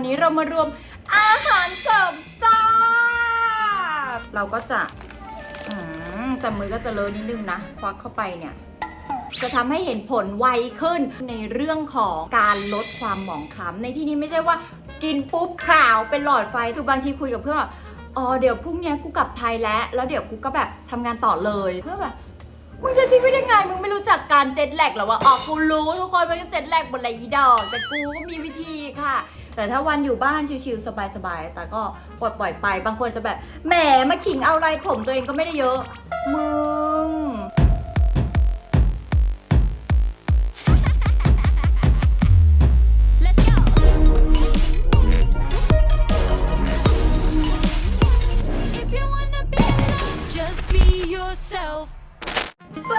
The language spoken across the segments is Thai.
วันนี้เรามารวมอาหารเสริมจ้า เราก็จะอแต่มือก็จะเลอะนิดนึงนะควักเข้าไปเนี่ย จะทำให้เห็นผลไวขึ้นในเรื่องของการลดความหมองคล้ำในที่นี้ไม่ใช่ว่ากินปุ๊บขาวเป็นหลอดไฟคือบางทีคุยกับเพื่อนว่าอ๋อเดี๋ยวพรุ่งนี้กูกลับไทยแล้ว แล้วเดี๋ยวกูก็แบบทำงานต่อเลยเพื่อแบบมึงจะทิ้งไว้ได้ไง มึงไม่รู้จักการเจ็ตแลกหรอวะอ๋อกูรู้ทุกคนมันก็เจ็ตแลกบนไรอีดอก แต่กูก็มีวิธีค่ะ แต่ถ้าวันอยู่บ้านชิวๆสบายๆแต่ก็ปล่อยปล่อยๆไป บางคนจะแบบแหมมาขิงเอาอะไรผมตัวเองก็ไม่ได้เยอะ มึง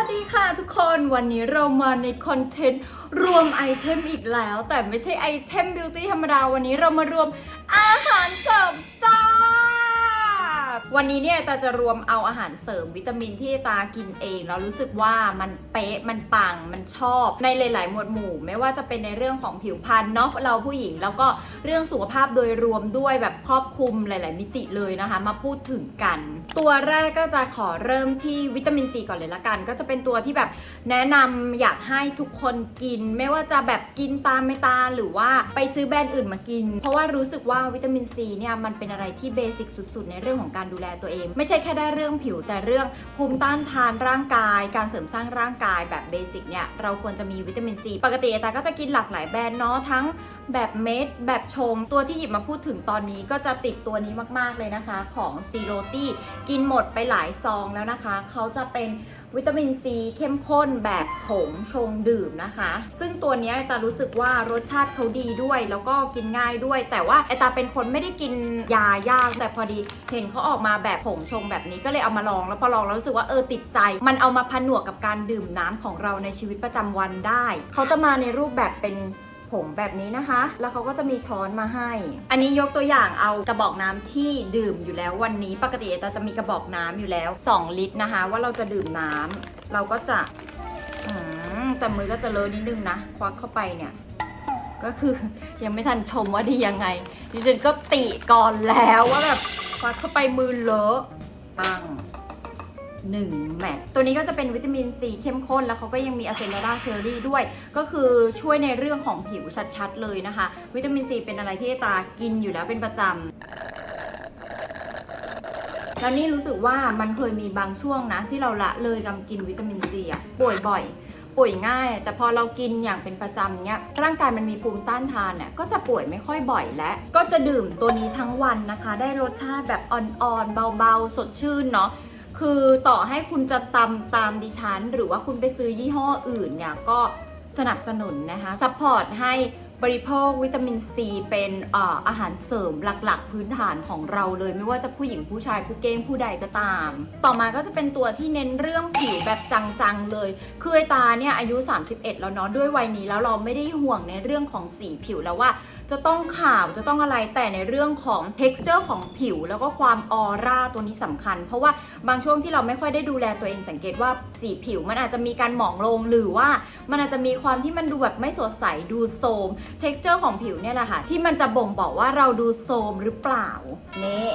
วัสดีค่ะทุกคนวันนี้เรามาในคอนเทนต์รวมไอเทมอีกแล้ว แต่ไม่ใช่ไอเทมบิวตี้ธรรมดา วันนี้เรามารวมอาหารเสริมจ้า วันนี้เนี่ยตาจะรวมเอาอาหารเสริมวิตามินที่ตากินเองแล้วรู้สึกว่ามันเป๊ะมันปังมันชอบในหลาย ๆ หมวดหมู่ ไม่ว่าจะเป็นในเรื่องของผิวพรรณเนาะเราผู้หญิง แล้วก็เรื่องสุขภาพโดยรวมด้วยแบบครอบคลุมหลาย ๆ มิติเลยนะคะ มาพูดถึงกัน ตัวแรกก็จะขอเริ่มที่วิตามินซีก่อนเลยละกัน ก็จะเป็นตัวที่แบบแนะนำอยากให้ทุกคนกิน ไม่ว่าจะแบบกินตามไม่ตามหรือว่าไปซื้อแบรนด์อื่นมากิน เพราะว่ารู้สึกว่าวิตามินซีเนี่ยมันเป็นอะไรที่เบสิกสุด ๆ ในเรื่องของการดูแลตัวเอง ไม่ใช่แค่ได้เรื่องผิวแต่เรื่องภูมิต้านทานร่างกาย การเสริมสร้างร่างกายแบบเบสิกเนี่ยเราควรจะมีวิตามินซีปกติตาก็จะกินหลากหลายแบรนด์เนาะทั้งแบบเม็ดแบบชงตัวที่หยิบมาพูดถึงตอนนี้ก็จะติดตัวนี้มากๆเลยนะคะ ของซีโรจีกินหมดไปหลายซองแล้วนะคะ เขาจะเป็น วิตามินซีเข้มข้นแบบผงชงดื่มนะคะ ซึ่งตัวนี้ไอตารู้สึกว่ารสชาติเขาดีด้วย แล้วก็กินง่ายด้วย แต่ว่าไอตาเป็นคนไม่ได้กินยายาก แต่พอดีเห็นเขาออกมาแบบผงชงแบบนี้ก็เลยเอามาลอง แล้วพอลองแล้วรู้สึกว่าเออติดใจ มันเอามาผนวกกับการดื่มน้ำของเราในชีวิตประจำวันได้ เขาจะมาในรูปแบบเป็น ผงแบบนี้นะคะ แล้วเขาก็จะมีช้อนมาให้ อันนี้ยกตัวอย่างเอากระบอกน้ำที่ดื่มอยู่แล้ววันนี้ปกติเราจะมีกระบอกน้ำอยู่แล้ว 2 ลิตรนะคะ ว่าเราจะดื่มน้ำเราก็จะอแต่มือก็จะเลอะนิดนึงนะ ควักเข้าไปเนี่ยก็คือยังไม่ทันชมว่าดียังไงดิฉันก็ติก่อนแล้วว่าแบบควักเข้าไปมือเลอะปัง 1 แมทตัวนี้ก็จะเป็นวิตามินซีเข้มข้น แล้วเขาก็ยังมีอะเซนดาเชอร์รี่ด้วย ก็คือช่วยในเรื่องของผิวชัดๆ เลยนะคะ วิตามินซีเป็นอะไรที่ตากินอยู่แล้วเป็นประจำแล้วนี่รู้สึกว่ามันเคยมีบางช่วงนะ ที่เราละเลยกำกินวิตามินซีอะป่วยบ่อย ป่วยง่าย แต่พอเรากินอย่างเป็นประจำเนี้ยร่างกายมันมีภูมิต้านทานเนี่ยก็จะป่วยไม่ค่อยบ่อยและ ก็จะดื่มตัวนี้ทั้งวันนะคะ ได้รสชาติแบบอ่อนๆเบาๆ สดชื่นเนาะ คือต่อให้คุณจะตำตามดิฉัน หรือว่าคุณไปซื้อยี่ห้ออื่นเนี่ยก็สนับสนุนนะคะซัพพอร์ตให้บริโภควิตามินซีเป็นเอ่ออาหารเสริมหลักๆ พื้นฐานของเราเลย ไม่ว่าจะผู้หญิงผู้ชายผู้เก้งผู้ใดก็ตาม ต่อมาก็จะเป็นตัวที่เน้นเรื่องผิวแบบจังๆเลย คือไอตาเนี่ยอายุ 31 แล้วเนาะด้วยวัยนี้แล้วเราไม่ได้ห่วงในเรื่องของสีผิวแล้วว่า จะต้องขาวจะต้องอะไรแต่ในเรื่องของ texture ของผิว แล้วก็ความออร่าตัวนี้สำคัญ เพราะว่าบางช่วงที่เราไม่ค่อยได้ดูแลตัวเองสังเกตว่าสีผิวมันอาจจะมีการหมองลงหรือว่ามันอาจจะมีความที่มันดูแบบไม่สดใสดูโทม texture ของผิวเนี่ยแหละค่ะที่มันจะบ่งบอกว่าเราดูโทมหรือเปล่านี่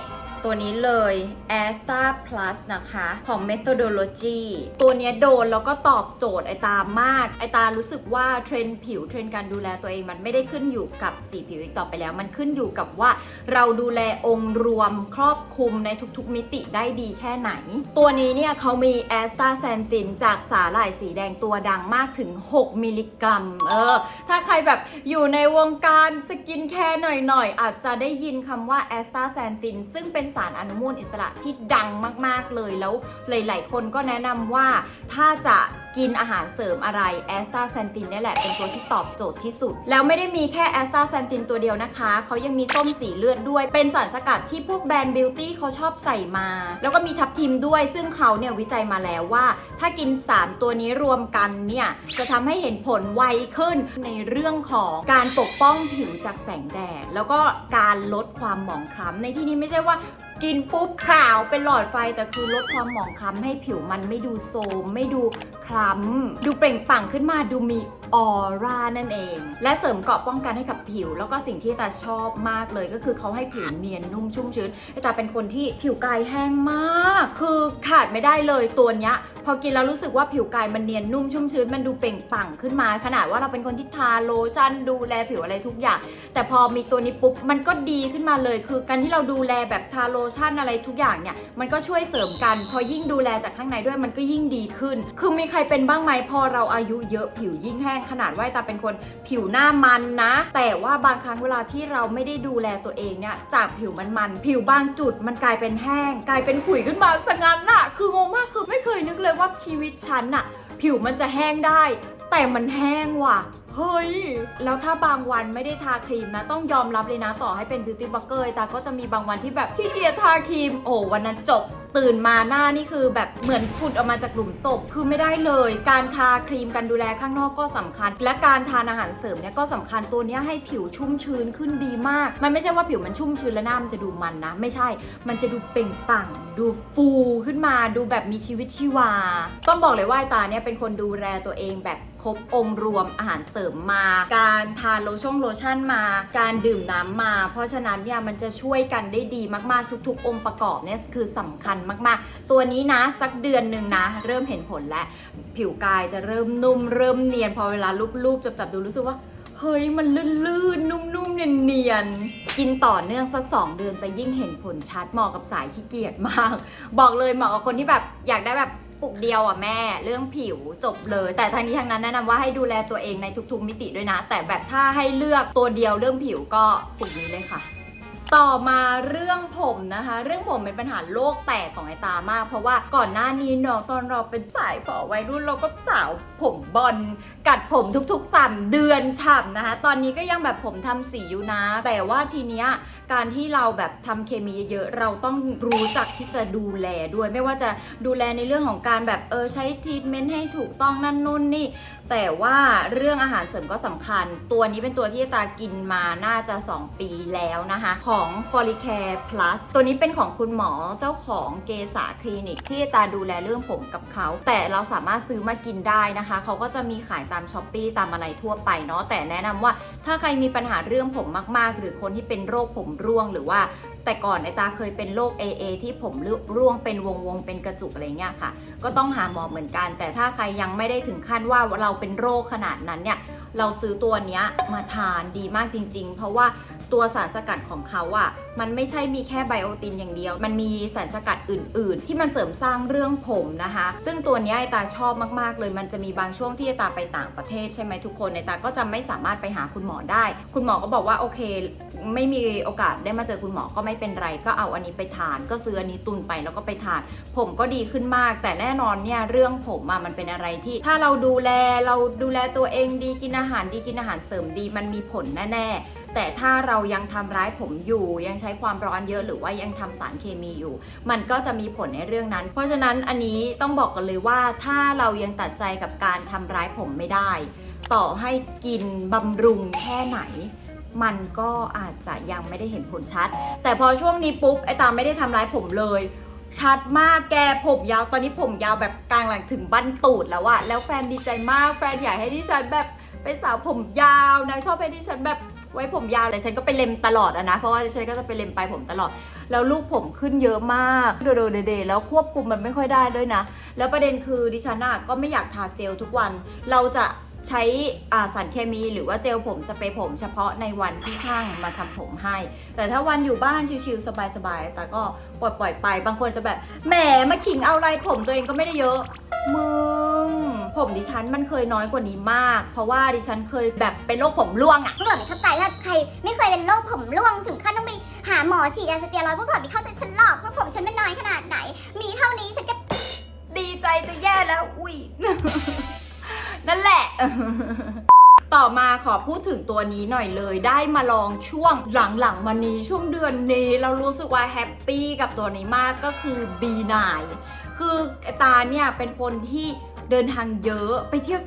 ตัวนี้เลย a s t a Plus นะคะ ของ Methodology ตัวเนี้ยโดนแล้วก็ตอบโจทย์ไอตามาก ไอตารู้สึกว่าเทรนด์ผิวเทรนด์การดูแลตัวเองมันไม่ได้ขึ้นอยู่กับสีผิวอีกต่อไปแล้ว มันขึ้นอยู่กับว่า เราดูแลองค์รวมครอบคลุมในทุกๆ มิติได้ดีแค่ไหน ตัวนี้เนี่ยเขามี a s t a z a n t h i n จากสาหร่ายสีแดงตัวดังมากถึง 6 มิลลิกรัม เออ ถ้าใครแบบอยู่ในวงการสกินแคร์หน่อยๆ อาจจะได้ยินคำว่า a s t a z a n t h i n ซึ่งเป็นสารอนุมูลอิสระที่ดังมากๆเลยแล้วหลาย ๆ คนก็แนะนำว่าถ้าจะกินอาหารเสริมอะไร a s t a z a n t h i n นี่แหละเป็นตัวที่ตอบโจทย์ที่สุด แล้วไม่ได้มีแค่ a s t a z a n t h i n ตัวเดียวนะคะ เขายังมีส้มสีเลือดด้วย เป็นสารสกัดที่พวกแบรนด์บิวตี้เขาชอบใส่มา แล้วก็มีทับทิมด้วย ซึ่งเขาเนี่ยวิจัยมาแล้วว่า ถ้ากิน 3 ตัวนี้รวมกันเนี่ย จะทำให้เห็นผลไวขึ้นในเรื่องของการปกป้องผิวจากแสงแดด แล้วก็การลดความหมองคล้ำในที่นี้ไม่ใช่ว่า กินปุ๊บขาวเป็นหลอดไฟแต่คือลดความหมองคล้ำให้ผิวมันไม่ดูโทรมไม่ดู คล้ำ ดูเปล่งปลั่งขึ้นมาดูมีออร่านั่นเอง และเสริมเกราะป้องกันให้กับผิว แล้วก็สิ่งที่ตาชอบมากเลยก็คือเขาให้ผิวเนียนนุ่มชุ่มชื้นตาเป็นคนที่ผิวกายแห้งมาก คือขาดไม่ได้เลยตัวเนี้ยพอกินแล้วรู้สึกว่าผิวกายมันเนียนนุ่มชุ่มชื้นมันดูเปล่งปลั่งขึ้นมา ขนาดว่าเราเป็นคนที่ทาโลชั่นดูแลผิวอะไรทุกอย่าง แต่พอมีตัวนี้ปุ๊บมันก็ดีขึ้นมาเลย คือการที่เราดูแลแบบทาโลชั่นอะไรทุกอย่างเนี่ยมันก็ช่วยเสริมกัน พอยิ่งดูแลจากข้างในด้วยมันก็ยิ่งดีขึ้น คือมีใรเป็นบ้างไหมพอเราอายุเยอะผิวยิ่งแห้งขนาดว่าตาเป็นคนผิวหน้ามันนะ แต่ว่าบางครั้งเวลาที่เราไม่ได้ดูแลตัวเองเนี่ยจากผิวมันมันๆผิวบางจุดมันกลายเป็นแห้ง กลายเป็นขุยขึ้นมาสงันน่ะ คืองงมากคือไม่เคยนึกเลยว่าชีวิตฉันน่ะ ผิวมันจะแห้งได้ แต่มันแห้งว่ะเฮ้ย แล้วถ้าบางวันไม่ได้ทาครีมนะ ต้องยอมรับเลยนะต่อให้เป็นบิวตี้บล็อกเกอร์แต่ก็จะมีบางวันที่แบบขี้เกียจทาครีม โอ้วันนั้นจบ ตื่นมาหน้านี่คือแบบเหมือนขุดออกมาจากหลุมศพคือไม่ได้เลย การทาครีมการดูแลข้างนอกก็สำคัญ และการทานอาหารเสริมเนี่ยก็สำคัญตัวนี้ให้ผิวชุ่มชื้นขึ้นดีมาก มันไม่ใช่ว่าผิวมันชุ่มชื้นแล้วหน้ามันจะดูมันนะ ไม่ใช่ มันจะดูเปล่งปลั่ง ดูฟูขึ้นมา ดูแบบมีชีวิตชีวา ต้องบอกเลยว่าตาเนี่ยเป็นคนดูแลตัวเองแบบ ครบองค์รวมอาหารเสริมมา การทานโลชั่นโลชั่นมา การดื่มน้ำมา เพราะฉะนั้นเนี่ยมันจะช่วยกันได้ดีมากๆ ทุก ๆ องค์ประกอบเนี่ยคือสำคัญมากๆ ตัวนี้นะสักเดือนหนึ่งนะ เริ่มเห็นผลแล้ว ผิวกายจะเริ่มนุ่ม เริ่มเนียนพอเวลาลูบๆจับๆดูรู้สึกว่าเฮ้ยมันลื่นๆนุ่มๆเนียนๆกินต่อเนื่องสัก 2 เดือนจะยิ่งเห็นผลชัดเหมาะกับสายขี้เกียจมาก บอกเลยเหมาะกับคนที่แบบอยากได้แบบ ปุกเดียวอะแม่เรื่องผิวจบเลย แต่ทางนี้ทางนั้นแนะนำว่าให้ดูแลตัวเองในทุกๆมิติด้วยนะ แต่แบบถ้าให้เลือกตัวเดียวเรื่องผิวก็ปุกนี้เลยค่ะต่อมาเรื่องผมนะคะ เรื่องผมเป็นปัญหาโลกแตกของไอตามาก เพราะว่าก่อนหน้านี้เนาะตอนเราเป็นสายฝอวัยรุ่นเราก็สาวผมบอลกัดผมทุกๆ3เดือนฉ่ำนะคะ ตอนนี้ก็ยังแบบผมทำสีอยู่นะ แต่ว่าทีเนี้ยการที่เราแบบทำเคมีเยอะๆเราต้องรู้จักที่จะดูแลด้วย ไม่ว่าจะดูแลในเรื่องของการแบบเออใช้ทรีทเมนต์ให้ถูกต้องนั่นนู่นนี่ แต่ว่าเรื่องอาหารเสริมก็สำคัญ ตัวนี้เป็นตัวที่ตากินมาน่าจะ 2 ปีแล้วนะคะ ของ f o l i c a r e Plus ตัวนี้เป็นของคุณหมอเจ้าของเกษาคลินิก ที่ตาดูแลเรื่องผมกับเขา แต่เราสามารถซื้อมากินได้นะคะ เขาก็จะมีขายตามช้อปปีตามอะไรทั่วไปเนาะแต่แนะนำว่าถ้าใครมีปัญหาเรื่องผมมากๆ หรือคนที่เป็นโรคผมร่วงหรือว่าแต่ก่อนไอตาเคยเป็นโรค AA ที่ผมร่วงเป็นวงวงเป็นกระจุกอะไรเงี้ยค่ะ ก็ต้องหาหมอเหมือนกัน แต่ถ้าใครยังไม่ได้ถึงขั้นว่าเราเป็นโรคขนาดนั้นเนี่ยเราซื้อตัวเนี้ยมาทานดีมากจริง ๆ เพราะว่า ตัวสารสกัดของเขาอะมันไม่ใช่มีแค่ไบโอตินอย่างเดียว มันมีสารสกัดอื่น ๆ ที่มันเสริมสร้างเรื่องผมนะคะ ซึ่งตัวนี้ไอตาชอบมาก ๆ เลย มันจะมีบางช่วงที่ไอตาไปต่างประเทศใช่ไหมทุกคนไอตาก็จะไม่สามารถไปหาคุณหมอได้ คุณหมอก็บอกว่าโอเค ไม่มีโอกาสได้มาเจอคุณหมอก็ไม่เป็นไร ก็เอาอันนี้ไปทาน ก็ซื้ออันนี้ตุนไปแล้วก็ไปทาน ผมก็ดีขึ้นมาก แต่แน่นอนเนี่ยเรื่องผมอะมันเป็นอะไรที่ ถ้าเราดูแลเราดูแลตัวเองดีกินอาหารดีกินอาหารเสริมดีมันมีผลแน่ๆ แต่ถ้าเรายังทำร้ายผมอยู่ ยังใช้ความร้อนเยอะหรือว่ายังทำสารเคมีอยู่ มันก็จะมีผลในเรื่องนั้น เพราะฉะนั้นอันนี้ต้องบอกกันเลยว่าถ้าเรายังตัดใจกับการทำร้ายผมไม่ได้ ต่อให้กินบำรุงแค่ไหนมันก็อาจจะยังไม่ได้เห็นผลชัด แต่พอช่วงนี้ปุ๊บไอตามไม่ได้ทำร้ายผมเลย ชัดมากแกผมยาวตอนนี้ผมยาวแบบกลางหลังถึงบั้นตูดแล้วอะแล้วแฟนดีใจมากแฟนอยากให้ดิฉันแบบเป็นสาวผมยาวนางชอบให้ดิฉันแบบ ไว้ผมยาวแต่ฉันก็ไปเล็มตลอดอะนะ เพราะว่าฉันก็จะไปเล็มปลายผมตลอด แล้วลูกผมขึ้นเยอะมากโดดเดๆแล้วควบคุมมันไม่ค่อยได้ด้วยนะ แล้วประเด็นคือดิฉันอะก็ไม่อยากทาเจลทุกวัน เราจะใช้สารเคมีหรือว่าเจลผมสเปรย์ผมเฉพาะในวันที่ช่างมาทำผมให้ แต่ถ้าวันอยู่บ้านชิวๆสบายๆ แต่ก็ปล่อยๆไป บางคนจะแบบ แหมมาขิงเอาอะไรผมตัวเองก็ไม่ได้เยอะมึง ผมดิฉันมันเคยน้อยกว่านี้มาก เพราะว่าดิฉันเคยแบบเป็นโรคผมร่วงอะพวกเราไม่เข้าใจถ้าใครไม่เคยเป็นโรคผมร่วงถึงขั้นต้องไปหาหมอฉีดยาสเตียรอยด์พวกเราไม่เข้าใจฉันหรอกว่าผมฉันเป็นน้อยขนาดไหน มีเท่านี้ฉันก็ดีใจจะแย่แล้ว อุ้ย นั่นแหละ ต่อมาขอพูดถึงตัวนี้หน่อยเลย ได้มาลองช่วงหลังๆมานี้ช่วงเดือนนี้ เรารู้สึกว่าแฮปปี้กับตัวนี้มากก็คือ B9 คือตาเนี่ยเป็นคนที่ เดินทางเยอะไปเที่ยว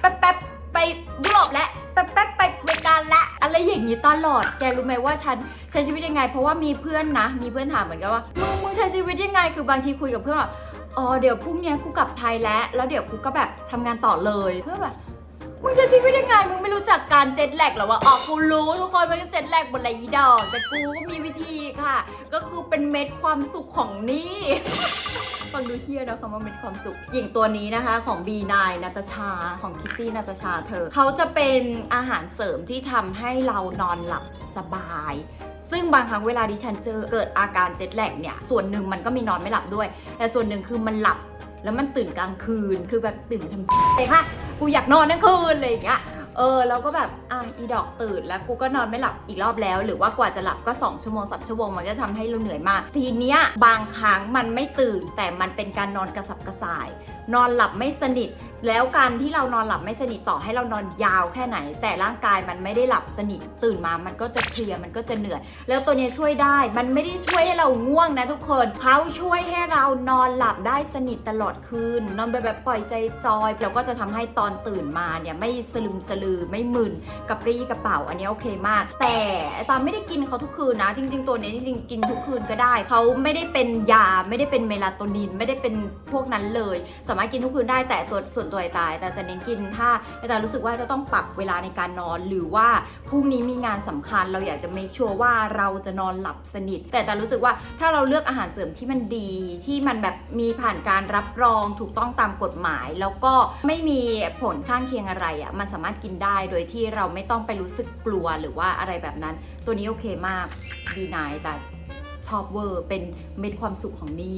แป๊บแป๊บๆไปยุโรปและแป๊บแป๊บๆไปเมกาและอะไรอย่างนี้ตลอด แกรู้ไหมว่าฉันใช้ชีวิตยังไง เพราะว่ามีเพื่อนนะ มีเพื่อนถามเหมือนกันว่ามึงมึงใช้ชีวิตยังไง คือบางทีคุยกับเพื่อนว่าอ๋อเดี๋ยวพรุ่งเนี้ยกูกลับไทยแล้ว แล้วเดี๋ยวกูก็แบบทำงานต่อเลยเพื่อแบบ มึงจะทิ้งไว้ได้ไง มึงไม่รู้จักการเจ็ตแลกหรอวะออกกูรู้ทุกคนมันก็เจ็ตแลกบนไรอีดอก แต่กูก็มีวิธีค่ะ ก็คือเป็นเม็ดความสุขของนี่ ฟังดูเฮียนะคำว่าเม็ดความสุข หญิงตัวนี้นะคะของ B9 นาตาชาของคิตตี้นาตาชาเธอ เขาจะเป็นอาหารเสริมที่ทำให้เรานอนหลับสบายซึ่งบางครั้งเวลาดิฉันเจอเกิดอาการเจ็ตแลกเนี่ย ส่วนหนึ่งมันก็มีนอนไม่หลับด้วย แต่ส่วนหนึ่งคือมันหลับ แล้วมันตื่นกลางคืนคือแบบตื่นทำเลยค่ะกูอยากนอนทั้งคืนอะไรอย่างเงี้ยเออแล้วก็แบบอะอีดอกตื่นแล้วกูก็นอนไม่หลับอีกรอบแล้ว หรือว่ากว่าจะหลับก็ 2 ชั่วโมงสามชั่วโมงมันก็ทำให้เราเหนื่อยมาก ทีเนี้ยบางครั้งมันไม่ตื่นแต่มันเป็นการนอนกระสับกระส่าย นอนหลับไม่สนิท แล้วการที่เรานอนหลับไม่สนิทต่อให้เรานอนยาวแค่ไหน แต่ร่างกายมันไม่ได้หลับสนิทตื่นมามันก็จะเพลียมันก็จะเหนื่อยแล้วตัวนี้ช่วยได้มันไม่ได้ช่วยให้เราง่วงนะทุกคนเขาช่วยให้เรานอนหลับได้สนิทตลอดคืนนอนแบบปล่อยใจจอยแล้วก็จะทำให้ตอนตื่นมาเนี่ยไม่สลึมสลือไม่มึนกระปรี้กระเป๋าอันนี้โอเคมาก แต่ตอนไม่ได้กินเขาทุกคืนนะ จริง ๆ ตัวนี้จริงๆกินทุกคืนก็ได้เขาไม่ได้เป็นยาไม่ได้เป็นเมลาโทนิน ไม่ได้เป็นพวกนั้นเลย สามารถกินทุกคืนได้แต่ตัวส่วนตัวไอตายแต่จะเน้นกินถ้าไอตายรู้สึกว่าจะต้องปรับเวลาในการนอน หรือว่าพรุ่งนี้มีงานสำคัญ เราอยากจะ make sure ว่าเราจะนอนหลับสนิท แต่แต่รู้สึกว่าถ้าเราเลือกอาหารเสริมที่มันดีที่มันแบบมีผ่านการรับรองถูกต้องตามกฎหมาย แล้วก็ไม่มีผลข้างเคียงอะไรอะ่ะมันสามารถกินได้โดยที่เราไม่ต้องไปรู้สึกกลัวหรือว่าอะไรแบบนั้น ตัวนี้โอเคมากดีนายแต่ชอบเวอร์เป็นเม็ดความสุขของนี่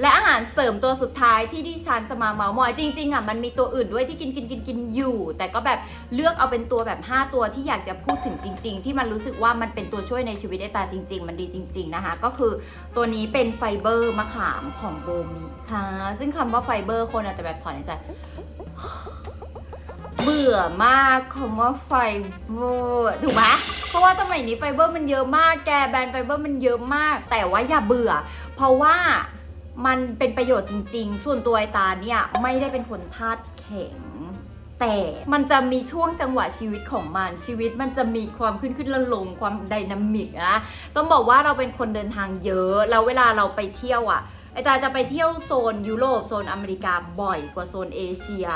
และอาหารเสริมตัวสุดท้ายที่ดิฉันจะมาเมาส์มอยจริงๆอะมันมีตัวอื่นด้วยที่กินกินกินกินอยู่ แต่ก็แบบเลือกเอาเป็นตัวแบบ 5 ตัวที่อยากจะพูดถึงจริง ๆ ที่มันรู้สึกว่ามันเป็นตัวช่วยในชีวิตไอตาจริง ๆ มันดีจริง ๆนะคะ ก็คือตัวนี้เป็นไฟเบอร์มะขามของโบมิค่ะ ซึ่งคำว่าไฟเบอร์คนอาจจะแบบถอนในใจเบื่อมากคำว่าไฟเบอร์ถูกไหมเพราะว่าสมัยนี้ไฟเบอร์มันเยอะมากแกแบรนด์ไฟเบอร์มันเยอะมาก แต่ว่าอย่าเบื่อ เพราะว่า มันเป็นประโยชน์จริง ๆ ส่วนตัวไอตาเนี่ยไม่ได้เป็นคนธาตุแข็ง แต่มันจะมีช่วงจังหวะชีวิตของมัน ชีวิตมันจะมีความขึ้นขึ้นลงลงความไดนามิกนะ ต้องบอกว่าเราเป็นคนเดินทางเยอะ แล้วเวลาเราไปเที่ยวอะไอตาจะไปเที่ยวโซนยุโรปโซนอเมริกาบ่อยกว่าโซนเอเชีย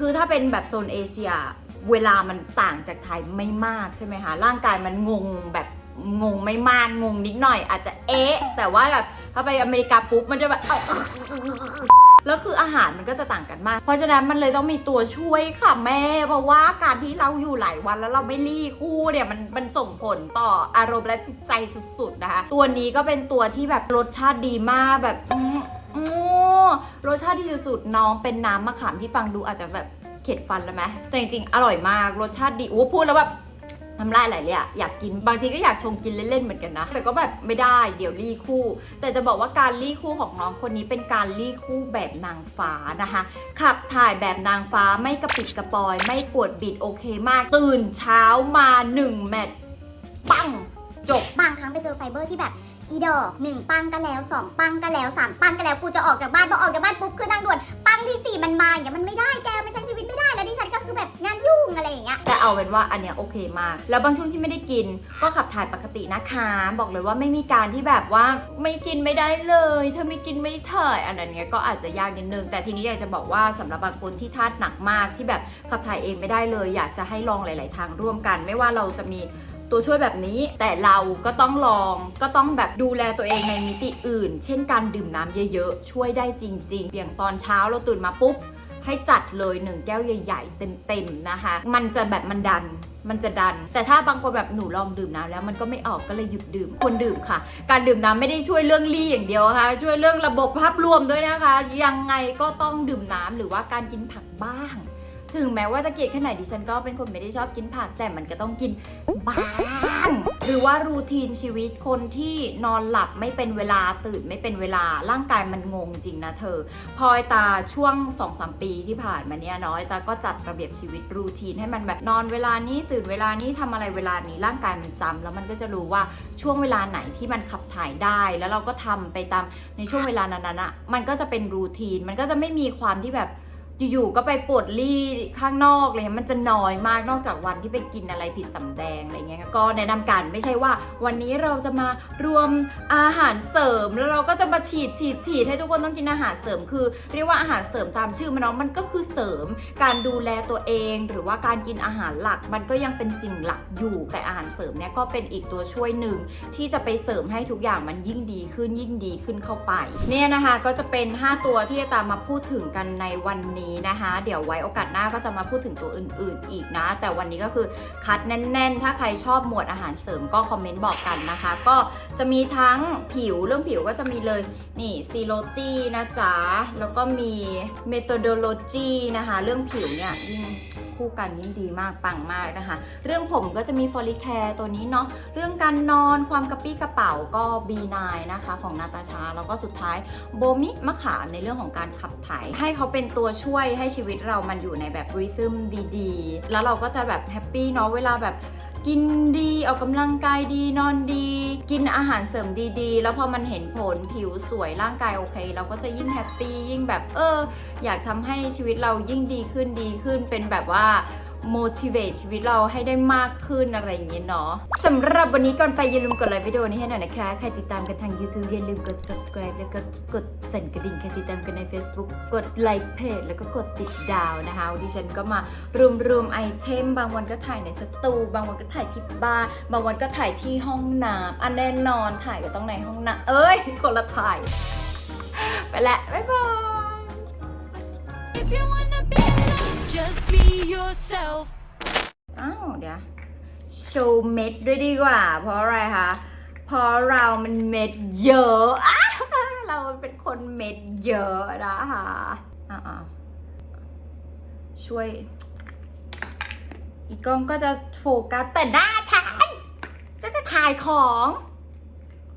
คือถ้าเป็นแบบโซนเอเชีย เวลามันต่างจากไทยไม่มากใช่ไหมคะร่างกายมันงงแบบงงไม่มากงงนิดหน่อย อาจจะเอ๊ะ แต่ว่าแบบ ถ้าไปอเมริกาปุ๊บมันจะแบบแล้วคืออาหารมันก็จะต่างกันมาก เพราะฉะนั้นมันเลยต้องมีตัวช่วยค่ะแม่ เพราะว่าการที่เราอยู่หลายวันแล้วเราไม่รีคู่เนี่ยมันมันส่งผลต่ออารมณ์และจิตใจสุดๆนะคะ ตัวนี้ก็เป็นตัวที่แบบรสชาติดีมากแบบอือรสชาติดีสุดๆน้องเป็นน้ำมะขามที่ฟังดูอาจจะแบบเข็ดฟันแล้วไหมแต่จริงๆ อร่อยมาก รสชาติดีโอ้พูดแล้วแบบ น้ำลายไหลเลยอะอยากกินบางทีก็อยากชงกินเล่นๆเหมือนกันนะ แต่ก็แบบไม่ได้เดี๋ยวรีคู่ แต่จะบอกว่าการรีคู่ของน้องคนนี้เป็นการรีคู่แบบนางฟ้านะคะ ขับถ่ายแบบนางฟ้าไม่กระปิดกระปอย ไม่ปวดบิดโอเคมาก ตื่นเช้ามา1แมตช์ปังจบบางครั้งไปเจอไฟเบอร์ที่แบบอีดอกหนึ่งปังก็แล้วสองปังก็แล้วสามปังก็แล้วกูจะออกจากบ้านพอออกจากบ้านปุ๊บคือทางด่วนปังที่สี่มันมาอย่างเงี้ยมันไม่ได้แกไมันใช่ แบบงานยุ่งอะไรอย่างเงี้ยแต่เอาเป็นว่าอันเนี้ยโอเคมาก แล้วบางช่วงที่ไม่ได้กิน ก็ขับถ่ายปกตินะคะ บอกเลยว่าไม่มีการที่แบบว่าไม่กินไม่ได้เลย ถ้าไม่กินไม่ถ่ายอันนั้นเนี้ยก็อาจจะยากนิดนึง แต่ทีนี้อยากจะบอกว่าสำหรับบางคนที่ธาตุหนักมากที่แบบขับถ่ายเองไม่ได้เลย อยากจะให้ลองหลาย ๆ ทางร่วมกัน ไม่ว่าเราจะมีตัวช่วยแบบนี้แต่เราก็ต้องลองก็ต้องแบบดูแลตัวเองในมิติอื่น เช่นการดื่มน้ำเยอะ ๆ ช่วยได้จริง ๆ อย่างตอนเช้าเราตื่นมาปุ๊บ ให้จัดเลยหนึ่งแก้วใหญ่ ๆ เต็มๆนะคะ มันจะแบบมันดันมันจะดัน แต่ถ้าบางคนแบบหนูลองดื่มน้ำแล้วมันก็ไม่ออกก็เลยหยุดดื่มควรดื่มค่ะ การดื่มน้ำไม่ได้ช่วยเรื่องรีอย่างเดียวนะคะช่วยเรื่องระบบภาพรวมด้วยนะคะ ยังไงก็ต้องดื่มน้ำหรือว่าการกินผักบ้าง ถึงแม้ว่าจะเกลียดแค่ไหนดิฉันก็เป็นคนไม่ได้ชอบกินผักแต่มันก็ต้องกินบ้างหรือว่ารูทีนชีวิตคนที่นอนหลับไม่เป็นเวลาตื่นไม่เป็นเวลาร่างกายมันงงจริงนะเธอ พอไอตาช่วง2อสปีที่ผ่านมาเนี่ยนาะไอตาก็จัดระเบียบชีวิตรูทีนให้มันแบบนอนเวลานี้ตื่นเวลานี้ทำอะไรเวลานี้ร่างกายมันจำแล้วมันก็จะรู้ว่าช่วงเวลาไหนที่มันขับถ่ายได้ แล้วเราก็ทำไปตามในช่วงเวลานั้นๆอะมันก็จะเป็นรูทีนมันก็จะไม่มีความที่แบบ อยู่ๆก็ไปปวดรี่ข้างนอกเลยมันจะน้อยมากนอกจากวันที่ไปกินอะไรผิดสำแดงอะไรเงี้ยก็แนะนำกันไม่ใช่ว่า วันนี้เราจะมารวมอาหารเสริม แล้วเราก็จะมาฉีดฉีดฉีดให้ทุกคนต้องกินอาหารเสริม คือ เรียกว่าอาหารเสริมตามชื่อมันเนาะมันก็คือเสริม การดูแลตัวเอง หรือว่าการกินอาหารหลัก มันก็ยังเป็นสิ่งหลักอยู่แต่อาหารเสริมเนี่ยก็เป็นอีกตัวช่วยหนึ่งที่จะไปเสริมให้ทุกอย่างมันยิ่งดีขึ้นยิ่งดีขึ้นเข้าไป เนี่ยนะคะก็จะเป็น 5 ตัวที่จะตามมาพูดถึงกันในวันนี้นะคะ เดี๋ยวไว้โอกาสหน้าก็จะมาพูดถึงตัวอื่น ๆ อีกนะ แต่วันนี้ก็คือคัดแน่น ๆ ถ้าใครชอบหมวดอาหารเสริมก็คอมเมนต์บอกกันนะคะ ก็จะมีทั้งผิวเรื่องผิวก็จะมีเลยนี่ซีโลจีนะจ๊ะแล้วก็มีเมโ h ดโลจีนะคะ เรื่องผิวเนี่ยยิ่ง คู่กันยิ่งดีมากปังมากนะคะ เรื่องผมก็จะมีฟอลิแคร์ตัวนี้เนาะเรื่องการนอนความกระปี้กระเป๋าก็ B9 นะคะของนาตาชา แล้วก็สุดท้ายโบมิมะขามในเรื่องของการขับถ่ายให้เขาเป็นตัวช่วยให้ชีวิตเรามันอยู่ในแบบริทึมดีๆ แล้วเราก็จะแบบแฮปปี้เนาะเวลาแบบกินดีออกกำลังกายดีนอนดี กินอาหารเสริมดีๆ แล้วพอมันเห็นผลผิวสวยร่างกายโอเค เราก็จะยิ่งแฮปปี้ยิ่งแบบเออ อยากทำให้ชีวิตเรายิ่งดีขึ้นดีขึ้นเป็นแบบว่า motivate ชีวิตเราให้ได้มากขึ้นอะไรอย่างเงี้ยเนาะสำหรับวันนี้ก่อนไปอย่าลืมกดไลค์วิดีโอนี้ให้หน่อยนะคะ ใครติดตามกันทาง YouTube อย่าลืมกด subscribe แล้วก็กดสั่นกระดิ่ง ใครติดตามกันใน Facebook กดไลค์เพจแล้วก็กดติดดาวนะคะวันนี้ฉันก็มารวมรวมไอเทม บางวันก็ถ่ายในสตูบางวันก็ถ่ายที่บ้านบางวันก็ถ่ายที่ห้องน้ำอันแน่นอนถ่ายก็ต้องในห้องน้ำเอ้ยคนละถ่าย ไปละบ๊ายบาย If you wanna be just be yourself. อ้าวเดี๋ยวโชว์เม็ดด้วยดีกว่า เพราะอะไรคะ เพราะเรามันเม็ดเยอะอ้าวเราเป็นคนเม็ดเยอะนะคะอ้าช่วย อีกกล้องก็จะโฟกัสแต่หน้าฉันจะจะถ่ายของ